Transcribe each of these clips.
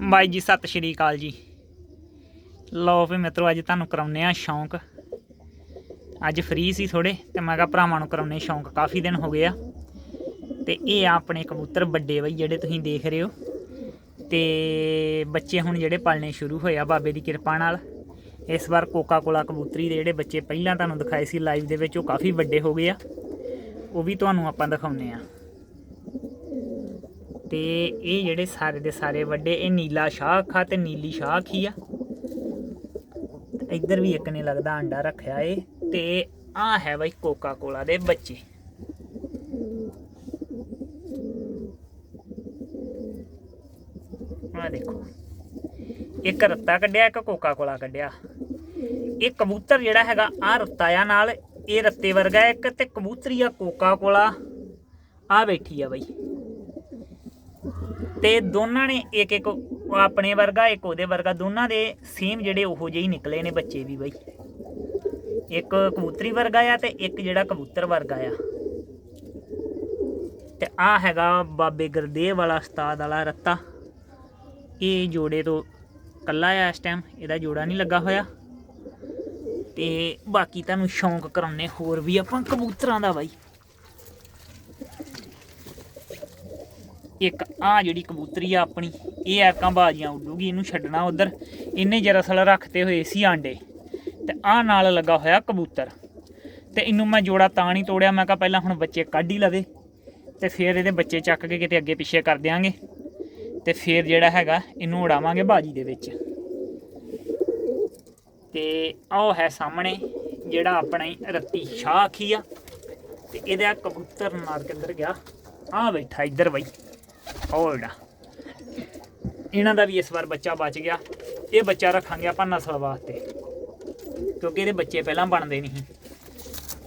ਬਾਈ ਜੀ, ਸਤਿ ਸ਼੍ਰੀ ਅਕਾਲ ਜੀ। ਲਓ ਵੀ ਮਿੱਤਰੋ, ਅੱਜ ਤੁਹਾਨੂੰ ਕਰਾਉਨੇ ਆ ਸ਼ੌਂਕ। ਅੱਜ ਫ੍ਰੀ ਸੀ ਥੋੜੇ ਤੇ ਮੈਂ ਕਿਹਾ ਭਰਾਵਾਂ ਨੂੰ ਕਰਾਉਨੇ ਸ਼ੌਂਕ। ਕਾਫੀ ਦਿਨ ਹੋ ਗਏ ਆ। ਤੇ ਇਹ ਆ ਆਪਣੇ ਕਬੂਤਰ ਵੱਡੇ ਬਈ, ਜਿਹੜੇ ਤੁਸੀਂ ਦੇਖ ਰਹੇ ਹੋ। ਤੇ ਬੱਚੇ ਹੁਣ ਜਿਹੜੇ ਪਾਲਣੇ ਸ਼ੁਰੂ ਹੋਏ ਆ ਬਾਬੇ ਦੀ ਕਿਰਪਾ ਨਾਲ। ਇਸ ਵਾਰ ਕੋਕਾ ਕੋਲਾ ਕਬੂਤਰੀ ਦੇ ਜਿਹੜੇ ਬੱਚੇ ਪਹਿਲਾਂ ਤੁਹਾਨੂੰ ਦਿਖਾਏ ਸੀ ਲਾਈਵ ਦੇ ਵਿੱਚ, ਉਹ ਕਾਫੀ ਵੱਡੇ ਹੋ ਗਏ ਆ। ਉਹ ਵੀ ਤੁਹਾਨੂੰ ਆਪਾਂ ਦਿਖਾਉਨੇ ਆ ਤੇ ਇਹ ਜਿਹੜੇ ਸਾਰੇ ਦੇ ਸਾਰੇ ਵੱਡੇ, ਇਹ ਨੀਲਾ ਸ਼ਾਖ ਆ ਤੇ ਨੀਲੀ ਸ਼ਾਖ ਹੀ ਆ। ਇੱਧਰ ਵੀ ਇੱਕ ਨੇ ਲੱਗਦਾ ਅੰਡਾ ਰੱਖਿਆ ਏ ਤੇ ਆ ਹੈ ਬਈ ਕੋਕਾ ਕੋਲਾ ਦੇ ਬੱਚੇ। ਆ ਦੇਖੋ, ਇੱਕ ਰੱਤਾ ਕੱਢਿਆ, ਇੱਕ ਕੋਕਾ ਕੋਲਾ ਕੱਢਿਆ। ਇਹ ਕਬੂਤਰ ਜਿਹੜਾ ਹੈਗਾ ਆ ਰੱਤਾ ਆ ਨਾਲ, ਇਹ ਰੱਤੇ ਵਰਗਾ ਇੱਕ ਤੇ ਕਬੂਤਰੀ ਆ ਕੋਕਾ ਕੋਲਾ ਆ ਬੈਠੀ ਆ ਬਈ। ਤੇ ਦੋਨਾਂ ਨੇ ਇੱਕ ਇੱਕ ਆਪਣੇ ਵਰਗਾ, ਇੱਕ ਉਹਦੇ ਵਰਗਾ, ਦੋਨਾਂ ਦੇ ਸੇਮ ਜਿਹੜੇ ਉਹੋ ਜਿਹੇ ਹੀ ਨਿਕਲੇ ਨੇ ਬੱਚੇ ਵੀ ਬਈ। ਇੱਕ ਕਬੂਤਰੀ ਵਰਗਾ ਆ ਤੇ ਇੱਕ ਜਿਹੜਾ ਕਬੂਤਰ ਵਰਗਾ ਆ। ਤੇ ਆ ਹੈਗਾ ਬਾਬੇ ਗੁਰਦੇਵ ਵਾਲਾ ਉਸਤਾਦ ਵਾਲਾ ਰੱਤਾ। ਇਹ ਜੋੜੇ ਤੋਂ ਕੱਲਾ ਆ ਇਸ ਟਾਈਮ ਇਹਦਾ ਜੋੜਾ ਨਹੀਂ ਲੱਗਾ ਹੋਇਆ। ਤੇ ਬਾਕੀ ਤੁਹਾਨੂੰ ਸ਼ੌਂਕ ਕਰਾਉਣੇ ਹੋਰ ਵੀ ਆਪਾਂ ਕਬੂਤਰਾਂ ਦਾ ਬਾਈ। ਇੱਕ ਆ ਜਿਹੜੀ ਕਬੂਤਰੀ ਆ ਆਪਣੀ, ਇਹ ਐਕਾਂ ਬਾਜੀਆਂ ਉੱਡੂਗੀ, ਇਹਨੂੰ ਛੱਡਣਾ ਉਧਰ। ਇਹਨੇ ਜਰਸਲ ਰੱਖਤੇ ਹੋਏ ਸੀ ਆਂਡੇ। ਤੇ ਆ ਨਾਲ ਲੱਗਾ ਹੋਇਆ ਕਬੂਤਰ। ਤੇ ਇਹਨੂੰ ਮੈਂ ਜੋੜਾ ਤਾਂ ਨਹੀਂ ਤੋੜਿਆ, ਮੈਂ ਕਿਹਾ ਪਹਿਲਾਂ ਹੁਣ ਬੱਚੇ ਕੱਢ ਹੀ ਲਵੇ। ਤੇ ਫਿਰ ਇਹਦੇ ਬੱਚੇ ਚੱਕ ਕੇ ਕਿਤੇ ਅੱਗੇ ਪਿੱਛੇ ਕਰ ਦਿਆਂਗੇ। ਤੇ ਫਿਰ ਜਿਹੜਾ ਹੈਗਾ, ਇਹਨੂੰ ਉਡਾਵਾਂਗੇ ਬਾਜੀ ਦੇ ਵਿੱਚ। ਤੇ ਆਹ ਹੈ ਸਾਹਮਣੇ ਜਿਹੜਾ ਆਪਣਾ ਹੀ ਰੱਤੀ ਸ਼ਾਖੀ ਆ। ਤੇ ਇਹਦਾ ਕਬੂਤਰ ਨਾਲ ਕਿੱਧਰ ਗਿਆ। ਆ ਬੈਠਾ ਇੱਧਰ ਬਈ। ਹੋਲਡਾ ਇਹਨਾਂ ਦਾ ਵੀ ਇਸ ਵਾਰ ਬੱਚਾ ਬਚ ਗਿਆ। ਇਹ ਬੱਚਾ ਰੱਖਾਂਗੇ ਆਪਾਂ ਨਸਲ ਵਾਸਤੇ। ਕਿਉਂਕਿ ਇਹਦੇ ਬੱਚੇ ਪਹਿਲਾਂ ਬਣਦੇ ਨਹੀਂ।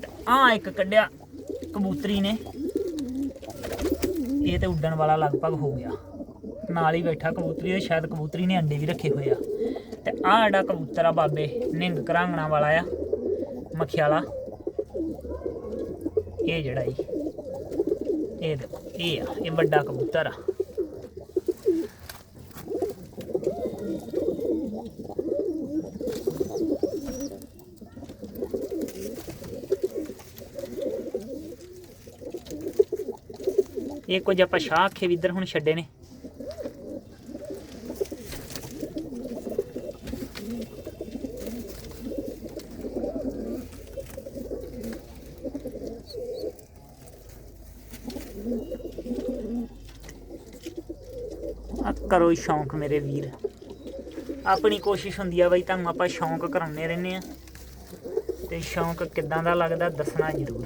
ਤੇ ਆ ਇੱਕ ਕੱਢਿਆ ਕਬੂਤਰੀ ਨੇ। ਇਹ ਤੇ ਉੱਡਣ ਵਾਲਾ ਲਗਭਗ ਹੋ ਗਿਆ। ਨਾਲ ਹੀ ਬੈਠਾ ਕਬੂਤਰੀ ਦੇ ਸ਼ਾਇਦ ਕਬੂਤਰੀ ਨੇ ਅੰਡੇ ਵੀ ਰੱਖੇ ਹੋਏ ਆ। ਤੇ ਆ ਜਿਹੜਾ ਕਬੂਤਰ ਆ ਬਾਬੇ, ਨਿੰਗ ਕਰਾਂਗਣਾ ਵਾਲਾ ਆ, ਮਖਿਆਲਾ। ਇਹ ਜਿਹੜਾ ਜੀ, ਇਹ ਦੇਖੋ, ਇਹ ਆ, ਇਹ ਵੱਡਾ ਕਬੂਤਰ ਆ। ਇਹ ਕੁਝ ਆਪਾਂ ਸ਼ਾਹ ਸ਼ਾਖੇ ਵੀ ਇੱਧਰ ਹੁਣ ਛੱਡੇ ਨੇ। ਕਰੋ ਸ਼ੌਂਕ ਮੇਰੇ ਵੀਰ। ਆਪਣੀ ਕੋਸ਼ਿਸ਼ ਹੁੰਦੀ ਆ ਬਈ ਤੁਹਾਨੂੰ ਆਪਾਂ ਸ਼ੌਂਕ ਕਰਾਉਂਦੇ ਰਹਿੰਦੇ ਆ। ਤੇ ਸ਼ੌਂਕ ਕਿੱਦਾਂ ਦਾ ਲੱਗਦਾ ਦੱਸਣਾ ਜ਼ਰੂਰ।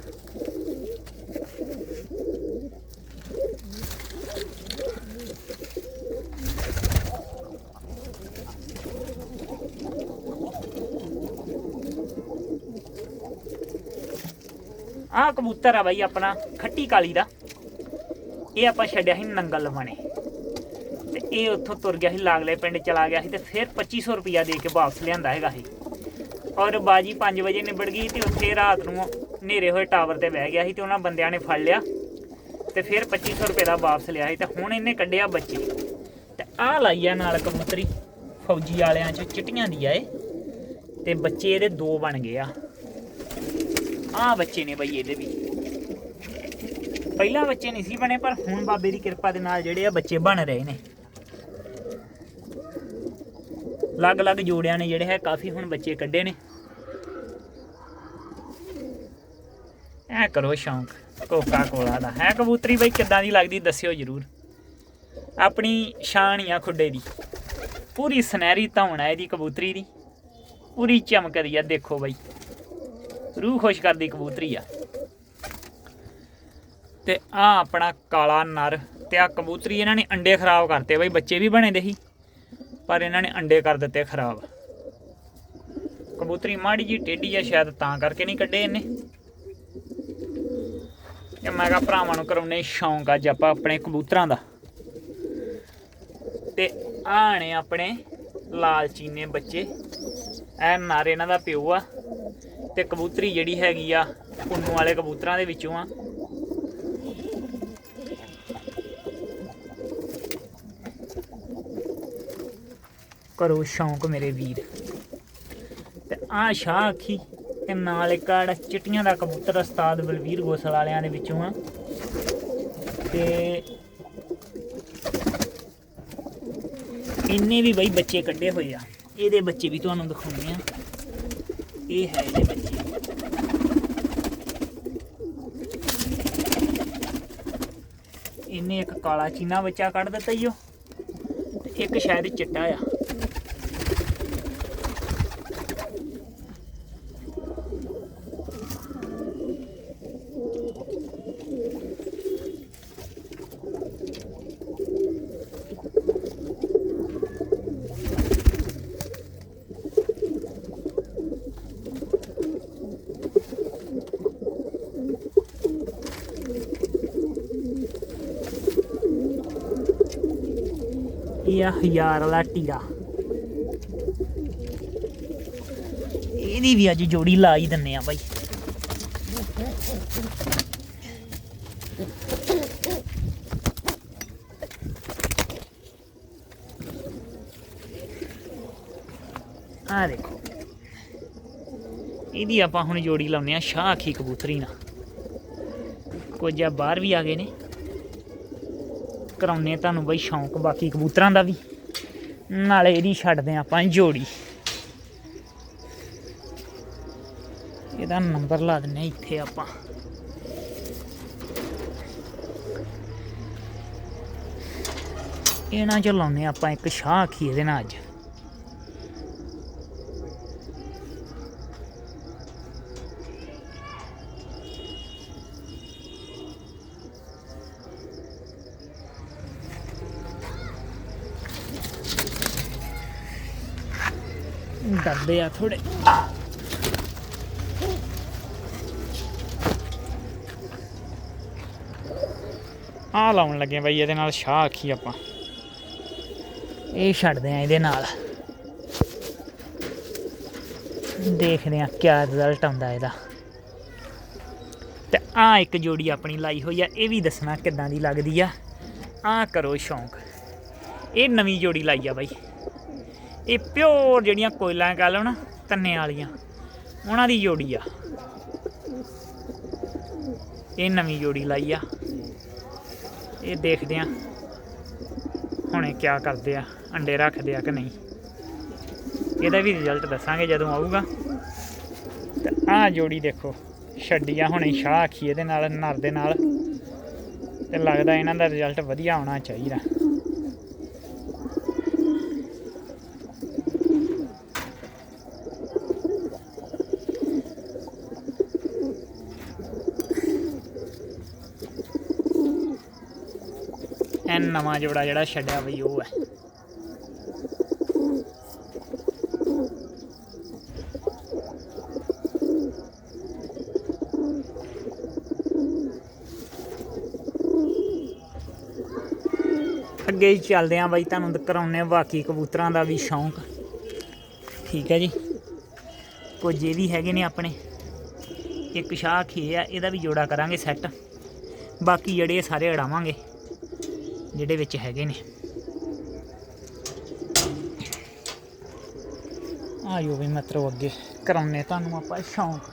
ਆਹ ਕਬੂਤਰ ਆ ਬਾਈ ਆਪਣਾ, ਖੱਟੀ ਕਾਲੀ ਦਾ। ਇਹ ਆਪਾਂ ਛੱਡਿਆ ਸੀ ਨੰਗਲ ਲਵਾਣੇ ਤੇ ਇਹ ਉੱਥੋਂ ਤੁਰ ਗਿਆ ਸੀ, ਲਾਗਲੇ ਪਿੰਡ ਚਲਾ ਗਿਆ ਸੀ ਤੇ ਫਿਰ 2500 ਰੁਪਇਆ ਦੇ ਕੇ ਵਾਪਸ ਲਿਆਂਦਾ ਹੈਗਾ ਸੀ। ਔਰ ਬਾਜੀ 5 ਵਜੇ ਨਿਬੜ ਗਈ ਤੇ ਉੱਥੇ ਰਾਤ ਨੂੰ ਹਨੇਰੇ ਹੋਏ ਟਾਵਰ ਤੇ ਬਹਿ ਗਿਆ ਸੀ ਤੇ ਉਹਨਾਂ ਬੰਦਿਆਂ ਨੇ ਫੜ ਲਿਆ ਤੇ ਫਿਰ 2500 ਰੁਪਏ ਦਾ ਵਾਪਸ ਲਿਆ ਸੀ ਤੇ ਹੁਣ ਇਹਨੇ ਕੱਢਿਆ ਬੱਚੇ। ਤੇ ਆਹ ਲਾਈ ਆ ਨਾਲ ਕਬੂਤਰੀ, ਫੌਜੀ ਵਾਲਿਆਂ ਚ ਚਿੱਟੀਆਂ ਦੀ ਆ ਇਹ। ਤੇ ਬੱਚੇ ਇਹਦੇ ਦੋ ਬਣ ਗਏ ਆ। ਆਹ ਬੱਚੇ ਨੇ ਬਈ ਇਹਦੇ ਵੀ। ਪਹਿਲਾਂ ਬੱਚੇ ਨਹੀਂ ਸੀ ਬਣੇ, ਪਰ ਹੁਣ ਬਾਬੇ ਦੀ ਕਿਰਪਾ ਦੇ ਨਾਲ ਜਿਹੜੇ ਆ ਬੱਚੇ ਬਣ ਰਹੇ ਨੇ। ਅਲੱਗ-ਅਲੱਗ ਜੋੜਿਆਂ ਨੇ ਜਿਹੜੇ ਹੈ, ਕਾਫੀ ਹੁਣ ਬੱਚੇ ਕੱਢੇ ਨੇ। ਐ ਕਰੋ ਸ਼ੌਂਕ ਕੋਕਾ ਕੋਲਾ ਦਾ। ਹੈ ਕਬੂਤਰੀ ਬਈ ਕਿੱਦਾਂ ਦੀ ਲੱਗਦੀ ਦੱਸਿਓ ਜਰੂਰ। ਆਪਣੀ ਸ਼ਾਨ ਹੀ ਆ ਖੁੱਡੇ ਦੀ। ਪੂਰੀ ਸੁਨਹਿਰੀ ਧੌਣ ਹੈ ਇਹਦੀ ਕਬੂਤਰੀ ਦੀ। ਪੂਰੀ ਚਮਕਦੀ ਆ, ਦੇਖੋ ਬਈ। ਰੂਹ ਖੁਸ਼ ਕਰਦੀ ਕਬੂਤਰੀ ਆ। ਤੇ ਆ ਆਪਣਾ ਕਾਲਾ ਨਰ ਤੇ ਆ ਕਬੂਤਰੀ ਇਹਨਾਂ ਨੇ ਅੰਡੇ ਖਰਾਬ ਕਰਤੇ ਬਈ, ਬੱਚੇ ਵੀ ਬਣੇ ਦੇ ਸੀ, ਪਰ ਇਹਨਾਂ ਨੇ ਅੰਡੇ ਕਰ ਦਿੱਤੇ ਖਰਾਬ। ਕਬੂਤਰੀ ਮਾੜੀ ਜੀ ਟੇਢੀ ਆ, ਸ਼ਾਇਦ ਤਾਂ ਕਰਕੇ ਨਹੀਂ ਕੱਢੇ ਇਹਨੇ। ਇਹ ਮੈਂ ਕਿਹਾ ਭਰਾਵਾਂ ਨੂੰ ਕਰਾਉਣੇ ਸ਼ੌਂਕ ਅੱਜ ਆਪਾਂ ਆਪਣੇ ਕਬੂਤਰਾਂ ਦਾ। ਤੇ ਆਹ ਆਪਣੇ ਲਾਲਚੀਨੇ ਬੱਚੇ। ਐ ਨਰ ਇਹਨਾਂ ਦਾ ਪਿਓ ਆ। ਤੇ ਕਬੂਤਰੀ ਜਿਹੜੀ ਹੈਗੀ ਆ, ਪੁੰਨੂ ਵਾਲੇ ਕਬੂਤਰਾਂ ਦੇ ਵਿੱਚੋਂ ਆ। ਕਰੋ ਸ਼ੌਂਕ ਮੇਰੇ ਵੀਰ। ਤੇ ਆ ਸ਼ਾਹ ਅੱਖੀ ਤੇ ਨਾਲ ਇੱਕ ਆੜਾ ਚਿੱਟੀਆਂ ਦਾ ਕਬੂਤਰ ਉਸਤਾਦ ਬਲਵੀਰ ਗੋਸਲ ਵਾਲਿਆਂ ਦੇ ਵਿੱਚੋਂ ਆ। ਤੇ ਇੰਨੇ ਵੀ ਬਈ ਬੱਚੇ ਕੱਢੇ ਹੋਏ ਆ। ਇਹਦੇ ਬੱਚੇ ਵੀ ਤੁਹਾਨੂੰ ਦਿਖਾਉਂਦੇ ਆ। ਇਹ ਹੈ ਇਹਦੇ ਬੱਚੇ ਇਹਨੇ ਇੱਕ ਕਾਲਾ ਚੀਨਾ ਬੱਚਾ ਕੱਢ ਦਿੱਤਾ ਈਓ ਤੇ ਇੱਕ ਸ਼ਾਇਦ ਚਿੱਟਾ ਆ। ਇਹ ਆ ਹਜ਼ਾਰ ਵਾਲਾ ਟੀਰਾ ਇਹਦੀ ਵੀ ਅੱਜ ਜੋੜੀ ਲਾ ਹੀ ਦਿੰਨੇ ਆ ਬਾਈ। ਆ ਦੇਖੋ। ਇਹਦੀ ਆਪਾਂ ਹੁਣ ਜੋੜੀ ਲਾਉਂਦੇ ਆ ਸ਼ਾਹ ਅੱਖੀ ਕਬੂਤਰੀ ਨਾਲ। ਕੁਝ ਆ ਬਾਹਰ ਵੀ ਆ ਗਏ ਨੇ। ਕਰਾਉਨੇ ਤੁਹਾਨੂੰ ਬਈ ਸ਼ੌਂਕ, ਬਾਕੀ ਕਬੂਤਰਾਂ ਦਾ ਵੀ। ਨਾਲੇ ਇਹਦੀ ਛੱਡਦੇ ਹਾਂ ਆਪਾਂ ਜੋੜੀ। ਇਹਦਾ ਨੰਬਰ ਲਾ ਦਿੰਨੇ ਹਾਂ ਇੱਥੇ ਆਪਾਂ। ਇਹਨਾਂ ਚ ਲਾਉਨੇ ਆਪਾਂ ਇੱਕ ਸ਼ਾਹ ਅੱਖੀ ਇਹਦੇ ਨਾਲ ਅੱਜ। ਡਰਦੇ ਆ ਥੋੜੇ ਆ ਲਾਉਣ ਲੱਗੇ ਬਈ, ਇਹਦੇ ਨਾਲ ਸ਼ਾਹ ਆਖੀ ਆਪਾਂ। ਇਹ ਛੱਡਦੇ ਆ ਇਹਦੇ ਨਾਲ। ਦੇਖਦੇ ਆ ਕਿਆ ਰਿਜ਼ਲਟ ਆਉਂਦਾ ਇਹਦਾ। ਤੇ ਆ ਇੱਕ ਜੋੜੀ ਆਪਣੀ ਲਾਈ ਹੋਈ ਆ, ਇਹ ਵੀ ਦੱਸਣਾ ਕਿੱਦਾਂ ਦੀ ਲੱਗਦੀ ਆ। ਆ ਕਰੋ ਸ਼ੌਂਕ। ਇਹ ਨਵੀਂ ਜੋੜੀ ਲਾਈ ਆ ਬਾਈ। ਇਹ ਪਿਓਰ ਜਿਹੜੀਆਂ ਕੋਇਲਾਂ ਕਹ ਲਓ ਨਾ ਤੰਨੇ ਵਾਲੀਆਂ, ਉਹਨਾਂ ਦੀ ਜੋੜੀ ਆ। ਇਹ ਨਵੀਂ ਜੋੜੀ ਲਾਈ ਆ। ਇਹ ਦੇਖਦੇ ਆ ਹੁਣੇ ਕਿਆ ਕਰਦੇ ਆ, ਅੰਡੇ ਰੱਖਦੇ ਆ ਕਿ ਨਹੀਂ। ਇਹਦਾ ਵੀ ਰਿਜ਼ਲਟ ਦੱਸਾਂਗੇ ਜਦੋਂ ਆਊਗਾ। ਤੇ ਆਹ ਜੋੜੀ ਦੇਖੋ, ਛੱਡੀਆਂ ਹੁਣੇ ਸ਼ਾਹ ਆਖੀ ਇਹਦੇ ਨਾਲ, ਨਰ ਦੇ ਨਾਲ। ਤੇ ਲੱਗਦਾ ਇਹਨਾਂ ਦਾ ਰਿਜ਼ਲਟ ਵਧੀਆ ਆਉਣਾ ਚਾਹੀਦਾ ਇਹ ਨਵਾਂ ਜੋੜਾ ਜਿਹੜਾ ਛੱਡਿਆ ਬਈ ਉਹ ਹੈ। ਅੱਗੇ ਹੀ ਚੱਲਦੇ ਆਂ ਬਾਈ, ਤੁਹਾਨੂੰ ਕਰਾਉਨੇ ਆ ਬਾਕੀ ਕਬੂਤਰਾਂ ਦਾ ਵੀ ਸ਼ੌਂਕ। ਠੀਕ ਹੈ ਜੀ। ਕੁਝ ਇਹ ਵੀ ਹੈਗੇ ਨੇ ਆਪਣੇ। ਇੱਕ ਸ਼ਾਹ ਖੇ ਆ, ਇਹਦਾ ਵੀ ਜੋੜਾ ਕਰਾਂਗੇ ਸੈੱਟ ਬਾਕੀ ਜਿਹੜੇ ਸਾਰੇ ਅੜਾਵਾਂਗੇ। ਜਿਹੜੇ ਵਿੱਚ ਹੈਗੇ ਨੇ। ਆਇਓ ਵੀ ਮਤਰੋ, ਅੱਗੇ ਕਰਾਉਨੇ ਤੁਹਾਨੂੰ ਆਪਾਂ ਸ਼ੌਂਕ।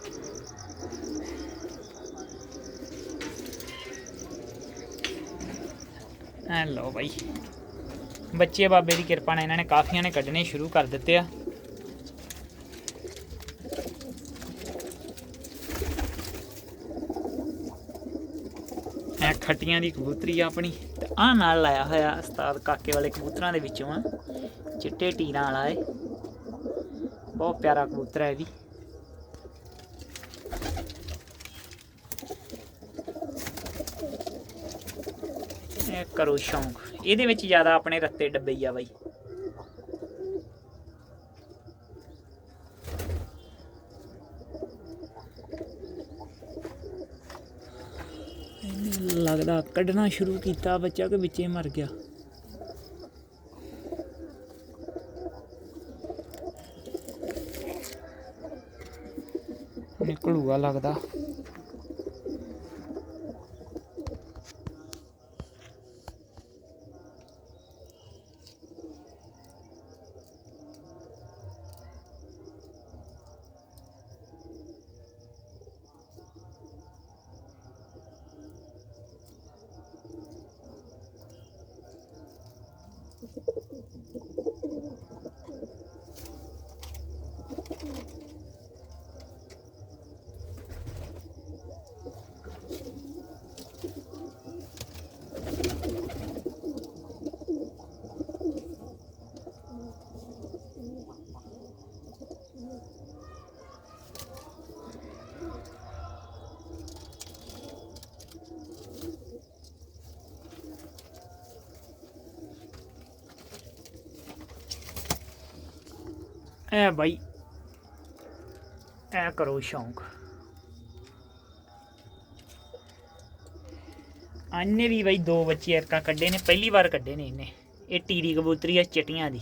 ਐ ਲਓ ਬਾਈ। ਬੱਚੇ ਬਾਬੇ ਦੀ ਕਿਰਪਾ ਨਾਲ ਇਹਨਾਂ ਨੇ ਕਾਫੀਆਂ ਨੇ ਕੱਢਣੇ ਸ਼ੁਰੂ ਕਰ ਦਿੱਤੇ ਆ ਇਹ ਖੱਟੀਆਂ ਦੀ ਕਬੂਤਰੀ ਆ ਆਪਣੀ। ਤੇ ਆ ਨਾਲ ਲਾਇਆ ਹੋਇਆ ਉਸਤਾਦ ਕਾਕੇ ਵਾਲੇ ਕਬੂਤਰਾਂ ਦੇ ਵਿੱਚੋਂ ਆ। ਚਿੱਟੇ ਟੀਰਾਂ ਵਾਲਾ ਏ ਬਹੁਤ ਪਿਆਰਾ ਕਬੂਤਰ ਹੈ ਇਹ ਵੀ। ਕਰੋ ਸ਼ੌਂਕ। ਇਹਦੇ ਵਿੱਚ ਜ਼ਿਆਦਾ ਆਪਣੇ ਰੱਤੇ ਡੱਬੇ ਆ ਬਾਈ। ਇਹਨੇ ਕੱਢਣਾ ਸ਼ੁਰੂ ਕੀਤਾ ਬੱਚਾ ਕਿ ਵਿੱਚੇ ਮਰ ਗਿਆ। ਨਿਕਲੂਗਾ ਲੱਗਦਾ। ਐ ਬਾਈ। ਐ ਕਰੋ ਸ਼ੌਂਕ। ਅੰਨੇ ਵੀ ਬਾਈ ਦੋ ਬੱਚੇ ਅਰਕਾ ਕੱਢੇ ਨੇ, ਪਹਿਲੀ ਵਾਰ ਕੱਢੇ ਨੇ ਇਹਨੇ। ਇਹ ਟੀਰੀ ਕਬੂਤਰੀ ਆ ਚਟੀਆਂ ਦੀ।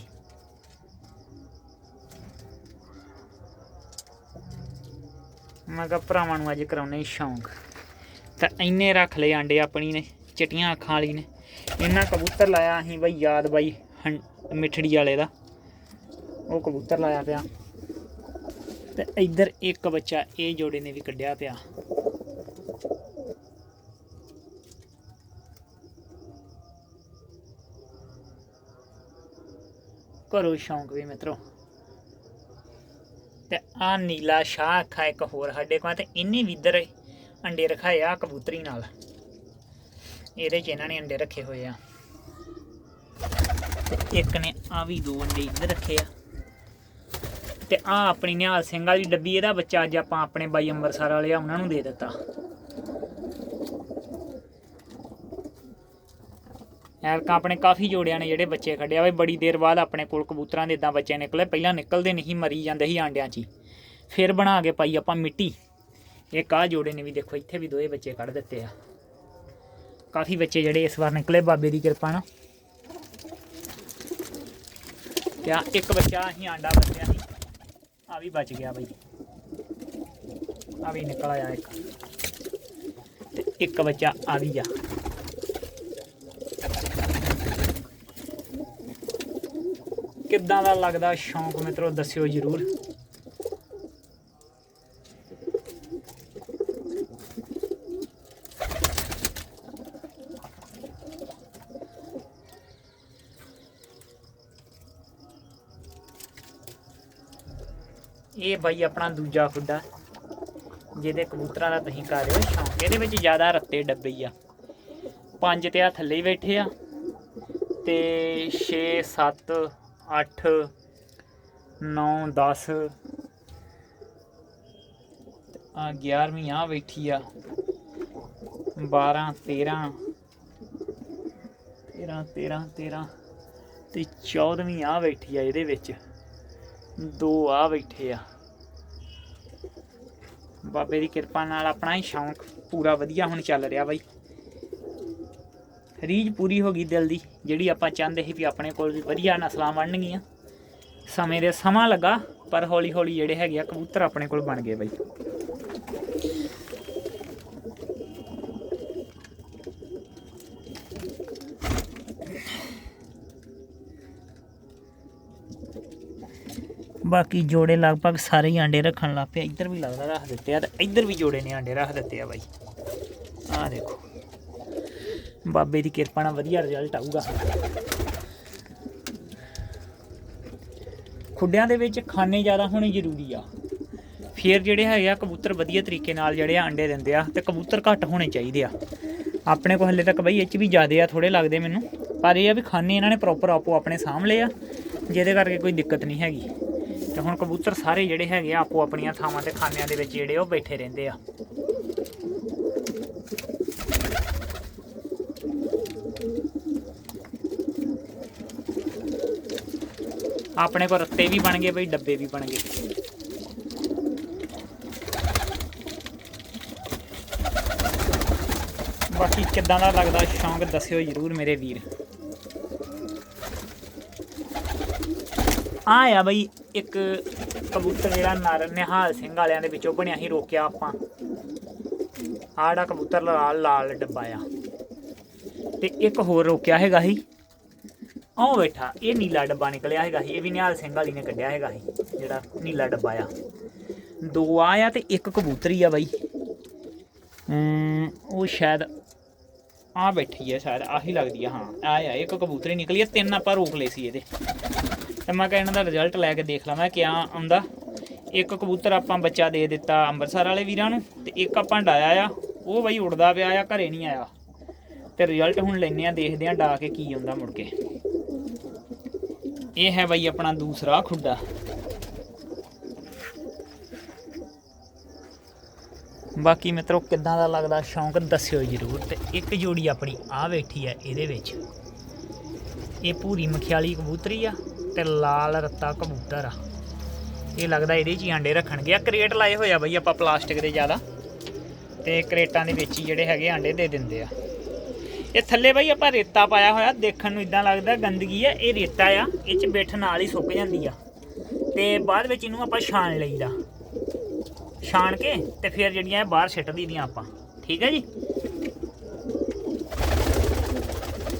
ਮੈਂ ਕਿਹਾ ਭਰਾਵਾਂ ਨੂੰ ਅੱਜ ਕਰਾਉਣੇ ਸ਼ੌਂਕ। ਤਾਂ ਇੰਨੇ ਰੱਖ ਲਏ ਆਂਡੇ ਆਪਣੀ ਨੇ, ਚਟੀਆਂ ਅੱਖਾਂ ਵਾਲੀ ਨੇ। ਇਹਨਾਂ ਕਬੂਤਰ ਲਾਇਆ ਅਸੀਂ ਬਈ ਯਾਦ ਬਾਈ ਮਿੱਠੜੀ ਵਾਲੇ ਦਾ। ਉਹ ਕਬੂਤਰ ਲਾਇਆ ਪਿਆ। ਤੇ ਇੱਧਰ ਇੱਕ ਬੱਚਾ ਇਹ ਜੋੜੇ ਨੇ ਵੀ ਕੱਢਿਆ ਪਿਆ। ਕਰੋ ਸ਼ੌਂਕ ਵੀ ਮਿੱਤਰੋ। ਤੇ ਆ ਨੀਲਾ ਸ਼ਾਹ ਅੱਖਾਂ ਇੱਕ ਹੋਰ ਸਾਡੇ ਕੋਲ ਤੇ ਇੰਨੇ ਵੀ ਇੱਧਰ ਅੰਡੇ ਰਖਾਏ ਆ ਕਬੂਤਰੀ ਨਾਲ। ਇਹਦੇ 'ਚ ਇਹਨਾਂ ਨੇ ਅੰਡੇ ਰੱਖੇ ਹੋਏ ਆ। ਤੇ ਇੱਕ ਨੇ ਆ ਵੀ ਦੋ ਅੰਡੇ ਇੱਧਰ ਰੱਖੇ ਆ। ਤੇ ਆ ਆਪਣੀ ਨਿਹਾਲ ਸਿੰਘ ਵਾਲੀ ਡੱਬੀ ਇਹਦਾ ਬੱਚਾ ਅੱਜ ਆਪਾਂ ਆਪਣੇ ਬਾਈ ਅੰਮ੍ਰਿਤਸਰ ਵਾਲੇ ਆ ਉਹਨਾਂ ਨੂੰ ਦੇ ਦਿੱਤਾ। ਐਲਕਾਂ ਆਪਣੇ ਕਾਫੀ ਜੋੜਿਆਂ ਨੇ ਜਿਹੜੇ ਬੱਚੇ ਕੱਢਿਆ ਵੇ ਬੜੀ ਦੇਰ ਬਾਅਦ ਆਪਣੇ ਕੋਲ ਕਬੂਤਰਾਂ ਦੇ ਇਦਾਂ ਬੱਚੇ ਨਿਕਲੇ ਪਹਿਲਾਂ ਨਿਕਲਦੇ ਨਹੀਂ ਸੀ, ਮਰੀ ਜਾਂਦੇ ਸੀ ਆਂਡਿਆਂ 'ਚ ਹੀ। ਫਿਰ ਬਣਾ ਕੇ ਪਾਈ ਆਪਾਂ ਮਿੱਟੀ। ਇੱਕ ਆਹ ਜੋੜੇ ਨੇ ਵੀ ਦੇਖੋ ਇੱਥੇ ਵੀ ਦੋਏ ਬੱਚੇ ਕੱਢ ਦਿੱਤੇ ਆ। ਕਾਫੀ ਬੱਚੇ ਜਿਹੜੇ ਇਸ ਵਾਰ ਨਿਕਲੇ ਬਾਬੇ ਦੀ ਕਿਰਪਾ ਨਾਲ। ਤੇ ਆਹ ਇੱਕ ਬੱਚਾ ਅਸੀਂ ਆਂਡਾ ਬੱਚਿਆ ਸੀ। ਆ ਵੀ ਬਚ ਗਿਆ ਬਈ। ਆ ਵੀ ਨਿਕਲ ਆਇਆ ਇੱਕ। ਤੇ ਇੱਕ ਬੱਚਾ ਆ ਵੀ ਆ ਕਿੱਦਾਂ ਦਾ ਲੱਗਦਾ ਸ਼ੌਂਕ ਮਿੱਤਰੋ, ਦੱਸਿਓ ਜਰੂਰ। ਇਹ ਬਾਈ ਆਪਣਾ ਦੂਜਾ ਖੁੱਡਾ। ਜਿਹਦੇ ਕਬੂਤਰਾਂ ਦਾ ਤੁਸੀਂ ਕਰ ਰਹੇ ਹੋ, ਸ਼ੌਂਕ ਇਹਦੇ ਵਿੱਚ ਜ਼ਿਆਦਾ ਰੱਤੇ ਡੱਬੇ ਆ। ਪੰਜ ਤੇ ਆ ਥੱਲੇ ਬੈਠੇ ਆ। ਤੇ 6 7 8 9 10 ਆ 11ਵੀਂ ਆ ਬੈਠੀ ਆ। 12 13 13 13 13 ਤੇ 14ਵੀਂ ਆ ਬੈਠੀ ਆ ਇਹਦੇ ਵਿੱਚ। ਦੋ ਆ ਬੈਠੇ ਆ। ਬਾਬੇ ਦੀ ਕਿਰਪਾ ਨਾਲ ਆਪਣਾ ਹੀ ਸ਼ੌਂਕ ਪੂਰਾ ਵਧੀਆ ਹੁਣ ਚੱਲ ਰਿਹਾ ਬਾਈ। ਰੀਝ ਪੂਰੀ ਹੋ ਗਈ ਦਿਲ ਦੀ, ਜਿਹੜੀ ਆਪਾਂ ਚਾਹੁੰਦੇ ਸੀ ਵੀ ਆਪਣੇ ਕੋਲ ਵੀ ਵਧੀਆ ਨਸਲਾਂ ਬਣਨਗੀਆਂ। ਸਮੇਂ ਦੇ ਸਮਾਂ ਲੱਗਾ, ਪਰ ਹੌਲੀ ਹੌਲੀ ਜਿਹੜੇ ਹੈਗੇ ਆ ਕਬੂਤਰ ਆਪਣੇ ਕੋਲ ਬਣ ਗਏ ਬਾਈ। ਬਾਕੀ ਜੋੜੇ ਲਗਭਗ ਸਾਰੇ ਹੀ ਆਂਡੇ ਰੱਖਣ ਲੱਗ ਪਿਆ ਇੱਧਰ ਵੀ ਲੱਗਦਾ ਰੱਖ ਦਿੱਤੇ ਆ ਤੇ ਇੱਧਰ ਵੀ ਜੋੜੇ ਨੇ ਆਂਡੇ ਰੱਖ ਦਿੱਤੇ ਆ ਬਾਈ। ਆਹ ਦੇਖੋ। ਬਾਬੇ ਦੀ ਕਿਰਪਾ ਨਾਲ ਵਧੀਆ ਰਿਜ਼ਲਟ ਆਊਗਾ। ਖੁੱਡਿਆਂ ਦੇ ਵਿੱਚ ਖਾਣੇ ਜ਼ਿਆਦਾ ਹੋਣੇ ਜ਼ਰੂਰੀ ਆ। ਫਿਰ ਜਿਹੜੇ ਹੈਗੇ ਆ ਕਬੂਤਰ ਵਧੀਆ ਤਰੀਕੇ ਨਾਲ ਜਿਹੜੇ ਆਂਡੇ ਦਿੰਦੇ ਆ ਤੇ ਕਬੂਤਰ ਘੱਟ ਹੋਣੇ ਚਾਹੀਦੇ ਆ। ਆਪਣੇ ਕੋਲ ਹਲੇ ਤੱਕ ਬਈ ਇਹ 'ਚ ਵੀ ਜ਼ਿਆਦੇ ਆ ਥੋੜੇ ਲੱਗਦੇ ਮੈਨੂੰ। ਪਰ ਇਹ ਆ ਵੀ ਖਾਣੇ ਇਹਨਾਂ ਨੇ ਪ੍ਰੋਪਰ ਆਪੋ ਆਪਣੇ ਸਾਂਭ ਲਏ ਆ, ਜਿਹਦੇ ਕਰਕੇ ਕੋਈ ਦਿੱਕਤ ਨਹੀਂ ਹੈਗੀ। ਤੇ ਹੁਣ ਕਬੂਤਰ ਸਾਰੇ ਜਿਹੜੇ ਹੈਗੇ ਆ, ਆਪੋ ਆਪਣੀਆਂ ਥਾਵਾਂ ਤੇ ਖਾਨਿਆਂ ਦੇ ਵਿੱਚ ਜਿਹੜੇ ਉਹ ਬੈਠੇ ਰਹਿੰਦੇ ਆ। ਆਪਣੇ ਕੋਲ ਰੱਤੇ ਵੀ ਬਣ ਗਏ ਬਈ, ਡੱਬੇ ਵੀ ਬਣ ਗਏ। ਬਾਕੀ ਕਿੱਦਾਂ ਦਾ ਲੱਗਦਾ, ਸ਼ੌਂਕ ਦੱਸਿਓ ਜਰੂਰ ਮੇਰੇ ਵੀਰ। ਆ ਆ ਬਈ ਇੱਕ ਕਬੂਤਰ ਜਿਹੜਾ ਨਰ ਨਿਹਾਲ ਸਿੰਘ ਵਾਲਿਆਂ ਦੇ ਵਿੱਚੋਂ ਬਣਿਆ ਸੀ ਰੋਕਿਆ ਆਪਾਂ। ਆੜਾ ਕਬੂਤਰ ਲਾਲ ਲਾਲ ਡੱਬਾ ਆ। ਤੇ ਇੱਕ ਹੋਰ ਰੋਕਿਆ ਹੈਗਾ ਸੀ। ਆਹ ਬੈਠਾ, ਇਹ ਨੀਲਾ ਡੱਬਾ ਨਿਕਲਿਆ ਹੈਗਾ ਸੀ। ਇਹ ਵੀ ਨਿਹਾਲ ਸਿੰਘ ਵਾਲੀ ਨੇ ਕੱਢਿਆ ਹੈਗਾ ਸੀ, ਜਿਹੜਾ ਨੀਲਾ ਡੱਬਾ ਆ। ਦੋ ਆ ਆ ਤੇ ਇੱਕ ਕਬੂਤਰੀ ਆ ਬਾਈ। ਉਹ ਸ਼ਾਇਦ ਆ ਬੈਠੀ ਹੈ ਸ਼ਾਇਦ ਆਹੀ ਲੱਗਦੀ ਆ, ਹਾਂ। ਆ ਆ, ਇੱਕ ਕਬੂਤਰੀ ਨਿਕਲੀ ਆ, ਤਿੰਨ ਆਪਾਂ ਰੋਕ ਲਏ ਸੀ ਇਹਦੇ। ਤੇ ਮੈਂ ਕਿਹਾ ਇਹਨਾਂ ਦਾ ਰਿਜ਼ਲਟ ਲੈ ਕੇ ਦੇਖ ਲਵਾਂ ਕਿਆ ਆਉਂਦਾ ਇੱਕ ਕਬੂਤਰ ਆਪਾਂ ਬੱਚਾ ਦੇ ਦਿੱਤਾ ਅੰਮ੍ਰਿਤਸਰ ਵਾਲੇ ਵੀਰਾਂ ਨੂੰ ਤੇ ਇੱਕ ਆਪਾਂ ਡਾਇਆ ਆ, ਉਹ ਬਈ ਉੜਦਾ ਪਿਆ ਆ, ਘਰੇ ਨਹੀਂ ਆਇਆ। ਤੇ ਰਿਜ਼ਲਟ ਹੁਣ ਲੈਨੇ ਆ, ਦੇਖਦੇ ਆ ਡਾ ਕੇ ਕੀ ਆਉਂਦਾ ਮੁੜ ਕੇ। ਇਹ ਹੈ ਬਈ ਆਪਣਾ ਦੂਸਰਾ ਖੁੱਡਾ। ਬਾਕੀ ਮਿੱਤਰੋ, ਕਿੱਦਾਂ ਦਾ ਲੱਗਦਾ ਸ਼ੌਂਕ ਦੱਸਿਓ ਜਰੂਰ ਤੇ ਇੱਕ ਜੋੜੀ ਆਪਣੀ ਆ ਬੈਠੀ ਆ ਇਹਦੇ ਵਿੱਚ। ਇਹ ਪੂਰੀ ਮਖਿਆਲੀ ਕਬੂਤਰੀ ਆ। ਤੇ ਲਾਲ ਰੱਤਾ ਕਬੂਤਰ ਆ। ਇਹ ਲੱਗਦਾ ਇਹਦੇ 'ਚ ਹੀ ਆਂਡੇ ਰੱਖਣਗੇ। ਆ ਕ੍ਰੇਟ ਲਾਏ ਹੋਏ ਆ ਬਈ ਆਪਾਂ ਪਲਾਸਟਿਕ ਦੇ ਜ਼ਿਆਦਾ। ਤੇ ਕ੍ਰੇਟਾਂ ਦੇ ਵਿੱਚ ਹੀ ਜਿਹੜੇ ਹੈਗੇ ਆਂਡੇ ਦੇ ਦਿੰਦੇ ਆ। ਇਹ ਥੱਲੇ ਬਈ ਆਪਾਂ ਰੇਤਾ ਪਾਇਆ ਹੋਇਆ। ਦੇਖਣ ਨੂੰ ਇਦਾਂ ਲੱਗਦਾ ਗੰਦਗੀ ਆ। ਇਹ ਰੇਤਾ ਆ। ਇਹ 'ਚ ਬਿੱਠ ਨਾਲ ਹੀ ਸੁੱਕ ਜਾਂਦੀ ਆ। ਤੇ ਬਾਅਦ ਵਿੱਚ ਇਹਨੂੰ ਆਪਾਂ ਛਾਣ ਲਈਦਾ। ਛਾਣ ਕੇ ਤੇ ਫਿਰ ਜਿਹੜੀਆਂ ਇਹ ਬਾਹਰ ਸਿੱਟ ਦੀਆਂ ਆਪਾਂ। ਠੀਕ ਹੈ ਜੀ?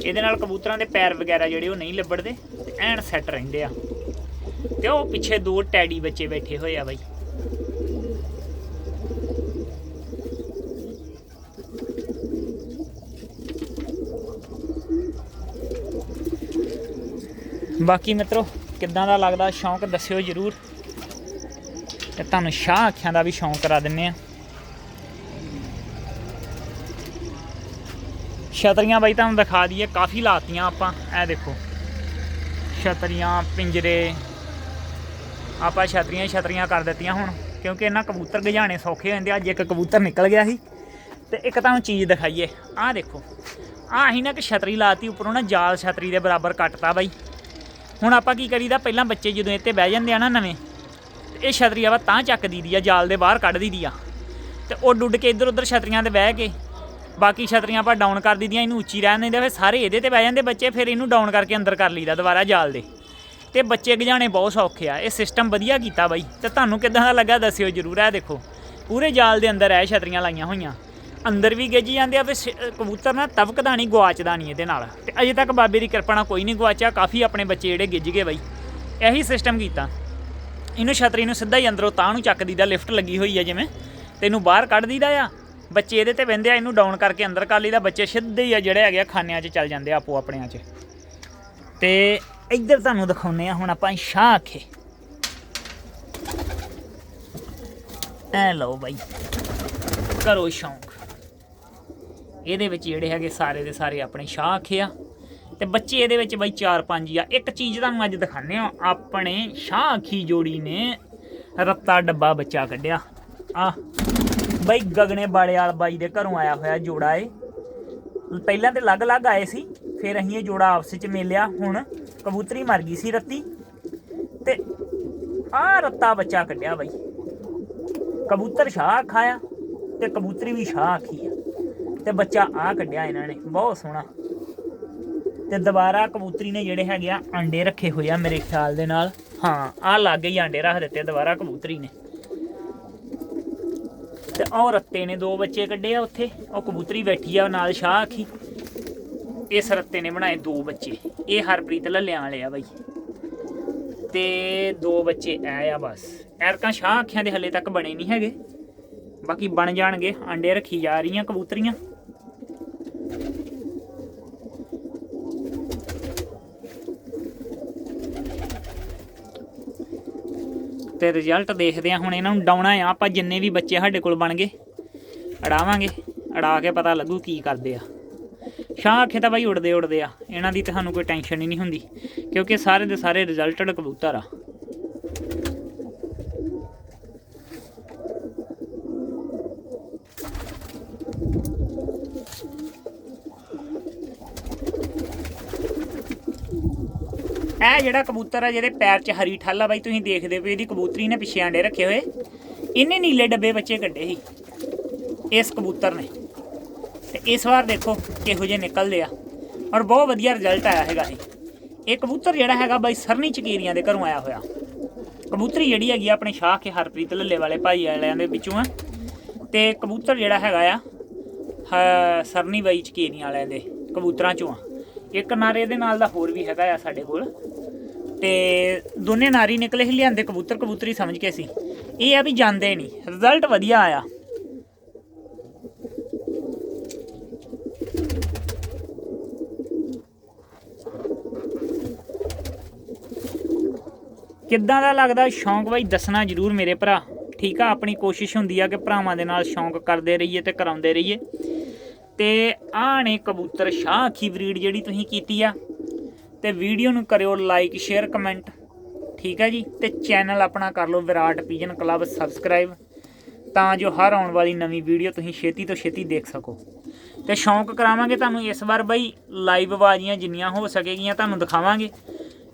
ਇਹਦੇ ਨਾਲ ਕਬੂਤਰਾਂ ਦੇ ਪੈਰ ਵਗੈਰਾ ਜਿਹੜੇ ਉਹ ਨਹੀਂ ਲੱਭੜਦੇ ਐਨ ਸੈੱਟ ਰਹਿੰਦੇ ਆ। ਤੇ ਉਹ ਪਿੱਛੇ ਦੋ ਟੈਡੀ ਬੱਚੇ ਬੈਠੇ ਹੋਏ ਆ ਬਾਈ। ਬਾਕੀ ਮਿੱਤਰੋ, ਕਿੱਦਾਂ ਦਾ ਲੱਗਦਾ ਸ਼ੌਂਕ ਦੱਸਿਓ ਜਰੂਰ। ਤੇ ਤੁਹਾਨੂੰ ਸ਼ਾਹ ਅੱਖਾਂ ਦਾ ਵੀ ਸ਼ੌਂਕ ਕਰਾ ਦਿੰਨੇ ਆ। ਛਤਰੀਆਂ ਬਾਈ ਤੁਹਾਨੂੰ ਦਿਖਾ ਦਈਏ, ਕਾਫੀ ਲਾਤੀਆਂ ਆਪਾਂ, ਇਹ ਦੇਖੋ। ਛਤਰੀਆਂ, ਪਿੰਜਰੇ। ਆਪਾਂ ਛਤਰੀਆਂ ਹੀ ਛਤਰੀਆਂ ਕਰ ਦਿੱਤੀਆਂ ਹੁਣ, ਕਿਉਂਕਿ ਇਹਨਾਂ ਕਬੂਤਰ ਗਜਾਣੇ ਸੌਖੇ ਹੁੰਦੇ ਆ। ਅੱਜ ਇੱਕ ਕਬੂਤਰ ਨਿਕਲ ਗਿਆ ਸੀ। ਤੇ ਇੱਕ ਤੁਹਾਨੂੰ ਚੀਜ਼ ਦਿਖਾਈਏ। ਆਹ ਦੇਖੋ, ਆਹ ਅਸੀਂ ਨਾ ਇੱਕ ਛਤਰੀ ਲਾਤੀ, ਉੱਪਰੋਂ ਨਾ ਜਾਲ ਛਤਰੀ ਦੇ ਬਰਾਬਰ ਕੱਟਤਾ ਬਾਈ। ਹੁਣ ਆਪਾਂ ਕੀ ਕਰੀਦਾ, ਪਹਿਲਾਂ ਬੱਚੇ ਜਦੋਂ ਇੱਥੇ ਬਹਿ ਜਾਂਦੇ ਆ ਨਾ ਨਵੇਂ ਇਹ ਛਤਰੀ ਆਪਾਂ ਤਾਂ ਚੱਕ ਦੀਦੀ ਆ, ਜਾਲ ਦੇ ਬਾਹਰ ਕੱਢ ਦੀਦੀ ਆ। ਤੇ ਉਹ ਡੁੱਡ ਕੇ ਇੱਧਰ ਉੱਧਰ ਛਤਰੀਆਂ ਤੇ ਬਹਿ ਕੇ ਬਾਕੀ ਛਤਰੀਆਂ ਆਪਾਂ ਡਾਊਨ ਕਰ ਦੀਦੀਆਂ ਇਹਨੂੰ ਉੱਚੀ ਰਹਿਣ ਦਿੰਦੇ ਫਿਰ ਸਾਰੇ ਇਹਦੇ ਤੇ ਬਹਿ ਜਾਂਦੇ, ਬੱਚੇ ਫਿਰ ਇਹਨੂੰ ਡਾਊਨ ਕਰਕੇ ਅੰਦਰ ਕਰ ਲਈਦਾ ਦੁਬਾਰਾ ਜਾਲ ਦੇ। ਤੇ ਬੱਚੇ ਗਜਾਣੇ ਬਹੁਤ ਸੌਖੇ ਆ, ਇਹ ਸਿਸਟਮ ਵਧੀਆ ਕੀਤਾ ਬਾਈ। ਤੇ ਤੁਹਾਨੂੰ ਕਿਦਾਂ ਦਾ ਲੱਗਾ ਦੱਸਿਓ ਜਰੂਰ ਇਹ ਦੇਖੋ। ਪੂਰੇ ਜਾਲ ਦੇ ਅੰਦਰ ਇਹ ਛਤਰੀਆਂ ਲਾਈਆਂ ਹੋਈਆਂ। ਅੰਦਰ ਵੀ ਗਿੱਜ ਜਾਂਦੇ ਆ, ਫਿਰ ਸ- ਕਬੂਤਰ ਨਾ ਤਵਕਦਾ ਨਹੀਂ ਗਵਾਚਦਾ ਨਹੀਂ ਇਹਦੇ ਨਾਲ। ਤੇ ਅਜੇ ਤੱਕ ਬਾਬੇ ਦੀ ਕਿਰਪਾ ਨਾਲ ਕੋਈ ਨਹੀਂ ਗਵਾਚਿਆ ਕਾਫੀ ਆਪਣੇ ਬੱਚੇ ਜਿਹੜੇ ਗਿੱਜ ਗਏ ਬਾਈ। ਇਹੀ ਸਿਸਟਮ ਕੀਤਾ। ਇਹਨੂੰ ਛਤਰੀ ਨੂੰ ਸਿੱਧਾ ਹੀ ਅੰਦਰੋਂ ਤਾਂ ਨੂੰ ਚੱਕ ਦੀਦਾ ਲਿਫਟ ਲੱਗੀ ਹੋਈ ਹੈ ਜਿਵੇਂ। ਤੇ ਇਹਨੂੰ ਬਾਹਰ ਕੱਢ ਦੀਦਾ ਆ। ਬੱਚੇ ਇਹਦੇ ਤੇ ਬਹਿੰਦੇ ਆ, ਇਹਨੂੰ ਡਾਊਨ ਕਰਕੇ ਅੰਦਰ ਕਰ ਲਈਦਾ। ਬੱਚੇ ਸਿੱਧੇ ਹੀ ਆ ਜਿਹੜੇ ਹੈਗੇ ਆ, ਖਾਨਿਆਂ 'ਚ ਚੱਲ ਜਾਂਦੇ ਆ ਆਪੋ ਆਪਣਿਆਂ 'ਚ। ਤੇ ਇੱਧਰ ਤੁਹਾਨੂੰ ਦਿਖਾਉਨੇ ਆ, ਹੁਣ ਆਪਾਂ ਸ਼ਾਹ ਆਖੇ ਐ ਲਓ ਬਾਈ। ਕਰੋ ਸ਼ੌਂਕ। ਇਹਦੇ ਵਿੱਚ ਜਿਹੜੇ ਹੈਗੇ ਸਾਰੇ ਦੇ ਸਾਰੇ ਆਪਣੇ ਸ਼ਾਹ ਆਖੇ ਆ। ਤੇ ਬੱਚੇ ਇਹਦੇ ਵਿੱਚ ਬਾਈ 4-5 ਆ। ਇੱਕ ਚੀਜ਼ ਤੁਹਾਨੂੰ ਅੱਜ ਦਿਖਾਣੇ ਆ, ਆਪਣੇ ਸ਼ਾਹ ਆਖੀ ਜੋੜੀ ਨੇ ਰੱਤਾ ਡੱਬਾ ਬੱਚਾ ਕੱਢਿਆ। ਆ ਬਈ ਗਗਨੇ ਬਾੜੇਵਾਲ ਬਾਈ ਦੇ ਘਰੋਂ ਆਇਆ ਹੋਇਆ ਜੋੜਾ ਏ। ਪਹਿਲਾਂ ਤੇ ਅਲੱਗ-ਅਲੱਗ ਆਏ ਸੀ, ਫਿਰ ਅਸੀਂ ਇਹ ਜੋੜਾ ਆਪਸ ਵਿੱਚ ਮਿਲਿਆ, ਹੁਣ ਕਬੂਤਰੀ ਮਰ ਗਈ ਸੀ ਰੱਤੀ। ਤੇ ਆ ਰੱਤਾ ਬੱਚਾ ਕੱਢਿਆ ਬਾਈ। ਕਬੂਤਰ ਸ਼ਾਹ ਖਾਇਆ ਤੇ ਕਬੂਤਰੀ ਵੀ ਸ਼ਾਹ ਆਖੀ ਆ। ਤੇ ਬੱਚਾ ਆ ਕੱਢਿਆ ਇਹਨਾਂ ਨੇ, ਬਹੁਤ ਸੋਹਣਾ। ਤੇ ਦੁਬਾਰਾ ਕਬੂਤਰੀ ਨੇ ਜਿਹੜੇ ਹੈਗੇ ਆ, ਆਂਡੇ ਰੱਖੇ ਹੋਏ ਆ ਮੇਰੇ ਖਿਆਲ ਦੇ ਨਾਲ। ਹਾਂ ਆ ਲਾਗੇ ਹੀ ਆਂਡੇ ਰੱਖ ਦਿੱਤੇ ਦੁਬਾਰਾ ਕਬੂਤਰੀ ਨੇ। ਤੇ ਉਹ ਰੱਤੇ ਨੇ ਦੋ ਬੱਚੇ ਕੱਢੇ ਆ ਉੱਥੇ। ਉਹ ਕਬੂਤਰੀ ਬੈਠੀ ਆ ਨਾਲ ਸ਼ਾਹ ਆਖੀ। ਇਸ ਰੱਤੇ ਨੇ ਬਣਾਏ ਦੋ ਬੱਚੇ। ਇਹ ਹਰਪ੍ਰੀਤ ਲੱਲਿਆਂ ਵਾਲੇ ਆ ਬਾਈ। ਤੇ ਦੋ ਬੱਚੇ ਐ ਆ ਬਸ। ਐਰਕਾਂ ਸ਼ਾਹ ਆਖਿਆਂ ਦੇ ਹੱਲੇ ਤੱਕ ਬਣੇ ਨਹੀਂ ਹੈਗੇ। ਬਾਕੀ ਬਣ ਜਾਣਗੇ। ਆਂਡੇ ਰੱਖੀ ਜਾ ਰਹੀਆਂ ਕਬੂਤਰੀਆਂ। ਤੇ ਰਿਜ਼ਲਟ ਦੇਖਦੇ ਆ ਹੁਣ ਇਹਨਾਂ ਨੂੰ ਡਾਉਣਾ ਆ ਆਪਾਂ ਜਿੰਨੇ ਵੀ ਬੱਚੇ ਸਾਡੇ ਕੋਲ ਬਣ ਗਏ, ਅੜਾਵਾਂਗੇ। ਅੜਾ ਕੇ ਪਤਾ ਲੱਗੂ ਕੀ ਕਰਦੇ ਆ। ਸ਼ਾਹ ਆਖੇ ਤਾਂ ਬਾਈ ਉੜਦੇ ਉੜਦੇ ਆ। ਇਹਨਾਂ ਦੀ ਤਾਂ ਸਾਨੂੰ ਕੋਈ ਟੈਨਸ਼ਨ ਹੀ ਨਹੀਂ ਹੁੰਦੀ, ਕਿਉਂਕਿ ਸਾਰੇ ਦੇ ਸਾਰੇ ਰਿਜ਼ਲਟਡ ਕਬੂਤਰ ਆ। ਇਹ ਜਿਹੜਾ ਕਬੂਤਰ ਆ, ਜਿਹਦੇ ਪੈਰ 'ਚ ਹਰੀ ਠੱਲ ਆ ਬਾਈ, ਤੁਸੀਂ ਦੇਖਦੇ ਪਏ ਇਹਦੀ ਕਬੂਤਰੀ ਨੇ ਪਿੱਛੇ ਆਂਡੇ ਰੱਖੇ ਹੋਏ। ਇਹਨੇ ਨੀਲੇ ਡੱਬੇ ਬੱਚੇ ਕੱਢੇ ਸੀ, ਇਸ ਕਬੂਤਰ ਨੇ। ਤੇ ਇਸ ਵਾਰ ਦੇਖੋ ਕਿਹੋ ਜਿਹੇ ਨਿਕਲਦੇ ਆ। ਔਰ ਬਹੁਤ ਵਧੀਆ ਰਿਜ਼ਲਟ ਆਇਆ ਹੈਗਾ ਇਹ। ਇਹ ਕਬੂਤਰ ਜਿਹੜਾ ਹੈਗਾ ਬਾਈ, ਸਰਨੀ ਚਕੀਰੀਆਂ ਦੇ ਘਰੋਂ ਆਇਆ ਹੋਇਆ। ਕਬੂਤਰੀ ਜਿਹੜੀ ਹੈਗੀ ਆ, ਆਪਣੇ ਸ਼ਾਹ ਕੇ ਹਰਪ੍ਰੀਤ ਲੱਲੇ ਵਾਲੇ ਭਾਈ ਵਾਲਿਆਂ ਦੇ ਵਿੱਚੋਂ ਆ। ਤੇ ਕਬੂਤਰ ਜਿਹੜਾ ਹੈਗਾ ਆ ਸਰਨੀ ਬਾਈ ਚਕੀਰੀਆਂ ਵਾਲਿਆਂ ਦੇ ਕਬੂਤਰਾਂ ਚੋਂ ਆ। ਇੱਕ ਨਾਰੇ ਦੇ ਨਾਲ ਦਾ ਹੋਰ ਵੀ ਹੈਗਾ ਆ ਸਾਡੇ ਕੋਲ। ਤੇ ਦੋਨੇ ਨਾਰੀ ਨਿਕਲੇ ਸੀ, ਲਿਆਂਦੇ ਕਬੂਤਰ, ਕਬੂਤਰੀ ਸਮਝ ਕੇ ਸੀ। ਇਹ ਆ ਵੀ ਜਾਂਦੇ ਨਹੀਂ ਰਿਜ਼ਲਟ ਵਧੀਆ ਆਇਆ। ਕਿੱਦਾਂ ਦਾ ਲੱਗਦਾ ਸ਼ੌਂਕ ਬਾਈ, ਦੱਸਣਾ ਜਰੂਰ ਮੇਰੇ ਭਰਾ। ਠੀਕ ਆ, ਆਪਣੀ ਕੋਸ਼ਿਸ਼ ਹੁੰਦੀ ਆ ਕਿ ਭਰਾਵਾਂ ਦੇ ਨਾਲ ਸ਼ੌਂਕ ਕਰਦੇ ਰਹੀਏ ਤੇ ਕਰਾਉਂਦੇ ਰਹੀਏ। ਤੇ ਆਹ ਨੇ ਕਬੂਤਰ, ਸ਼ਾਹ ਅੱਖੀ ਬਰੀਡ ਜਿਹੜੀ ਤੁਸੀਂ ਕੀਤੀ ਆ। ਤੇ ਵੀਡੀਓ ਨੂੰ ਕਰਿਓ ਲਾਈਕ, ਸ਼ੇਅਰ, ਕਮੈਂਟ। ਠੀਕ ਹੈ ਜੀ? ਤੇ ਚੈਨਲ ਆਪਣਾ ਕਰ ਲਓ ਵਿਰਾਟ ਪੀਜਨ ਕਲੱਬ ਸਬਸਕ੍ਰਾਈਬ। ਤਾਂ ਜੋ ਹਰ ਆਉਣ ਵਾਲੀ ਨਵੀਂ ਵੀਡੀਓ ਤੁਸੀਂ ਛੇਤੀ ਤੋਂ ਛੇਤੀ ਦੇਖ ਸਕੋ। ਤੇ ਸ਼ੌਂਕ ਕਰਾਵਾਂਗੇ ਤੁਹਾਨੂੰ ਇਸ ਵਾਰ ਬਈ ਲਾਈਵ ਬਾਜ਼ੀਆਂ ਜਿੰਨੀਆਂ ਹੋ ਸਕੇਗੀਆਂ ਤੁਹਾਨੂੰ ਦਿਖਾਵਾਂਗੇ।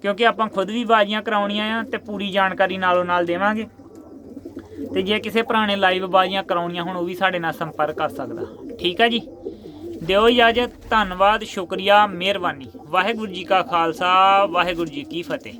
ਕਿਉਂਕਿ ਆਪਾਂ ਖੁਦ ਵੀ ਬਾਜ਼ੀਆਂ ਕਰਾਉਣੀਆਂ ਆ ਤੇ ਪੂਰੀ ਜਾਣਕਾਰੀ ਨਾਲੋਂ ਨਾਲ ਦੇਵਾਂਗੇ। ਤੇ ਜੇ ਕਿਸੇ ਪੁਰਾਣੇ ਲਾਈਵ ਬਾਜ਼ੀਆਂ ਕਰਾਉਣੀਆਂ ਹੋਣ, ਉਹ ਵੀ ਸਾਡੇ ਨਾਲ ਸੰਪਰਕ ਕਰ ਸਕਦਾ। ਠੀਕ ਹੈ ਜੀ? ਦਿਓ ਇਜਾਜ਼ਤ ਧੰਨਵਾਦ ਸ਼ੁਕਰੀਆ ਮਿਹਰਬਾਨੀ। ਵਾਹਿਗੁਰੂ ਜੀ ਕਾ ਖਾਲਸਾ ਵਾਹਿਗੁਰੂ ਜੀ ਕੀ ਫਤਿਹ।